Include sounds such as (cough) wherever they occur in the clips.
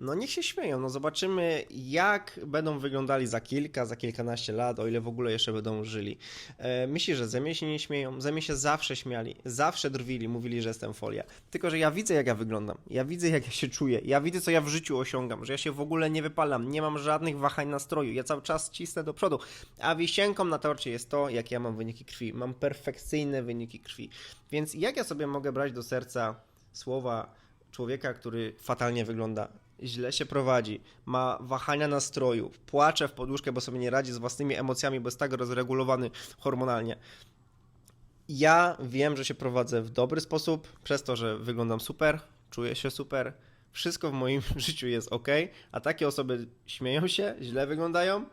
No niech się śmieją, no zobaczymy jak będą wyglądali za kilka, za kilkanaście lat, o ile w ogóle jeszcze będą żyli. E, myślisz, że ze mnie się nie śmieją? Ze mnie się zawsze śmiali, zawsze drwili, mówili, że jestem folia. Tylko, że ja widzę jak ja wyglądam, ja widzę jak ja się czuję, ja widzę co ja w życiu osiągam, że ja się w ogóle nie wypalam, nie mam żadnych wahań nastroju, ja cały czas cisnę do przodu. A wisienką na torcie jest to, jak ja mam wyniki krwi. Mam perfekcyjne wyniki krwi. Więc jak ja sobie mogę brać do serca słowa człowieka, który fatalnie wygląda, źle się prowadzi, ma wahania nastroju, płacze w poduszkę, bo sobie nie radzi z własnymi emocjami, bo jest tak rozregulowany hormonalnie. Ja wiem, że się prowadzę w dobry sposób, przez to, że wyglądam super, czuję się super, wszystko w moim (laughs) życiu jest ok, a takie osoby śmieją się, źle wyglądają,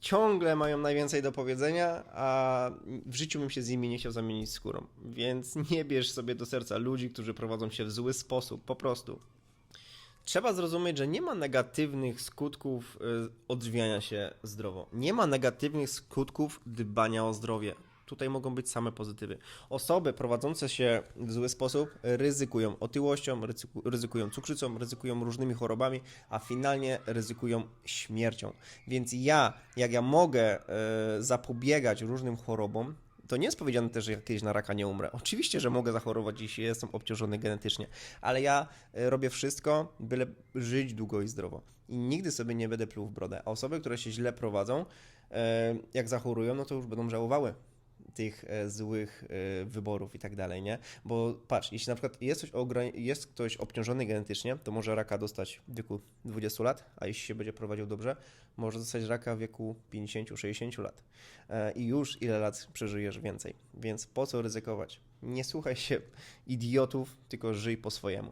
ciągle mają najwięcej do powiedzenia, a w życiu bym się z nimi nie chciał zamienić skórą. Więc nie bierz sobie do serca ludzi, którzy prowadzą się w zły sposób, po prostu. Trzeba zrozumieć, że nie ma negatywnych skutków y, odżywiania się zdrowo. Nie ma negatywnych skutków dbania o zdrowie. Tutaj mogą być same pozytywy. Osoby prowadzące się w zły sposób ryzykują otyłością, ryzyku- ryzykują cukrzycą, ryzykują różnymi chorobami, a finalnie ryzykują śmiercią. Więc ja, jak ja mogę e, zapobiegać różnym chorobom, to nie jest powiedziane też, że ja kiedyś na raka nie umrę. Oczywiście, że mogę zachorować, jeśli jestem obciążony genetycznie, ale ja e, robię wszystko, byle żyć długo i zdrowo. I nigdy sobie nie będę pluł w brodę. A osoby, które się źle prowadzą, e, jak zachorują, no to już będą żałowały tych e, złych e, wyborów i tak dalej, nie? Bo patrz, jeśli na przykład jest ktoś, jest ktoś obciążony genetycznie, to może raka dostać w wieku 20 lat, a jeśli się będzie prowadził dobrze, może dostać raka w wieku 50-60 lat. E, I już ile lat przeżyjesz więcej. Więc po co ryzykować? Nie słuchaj się idiotów, tylko żyj po swojemu.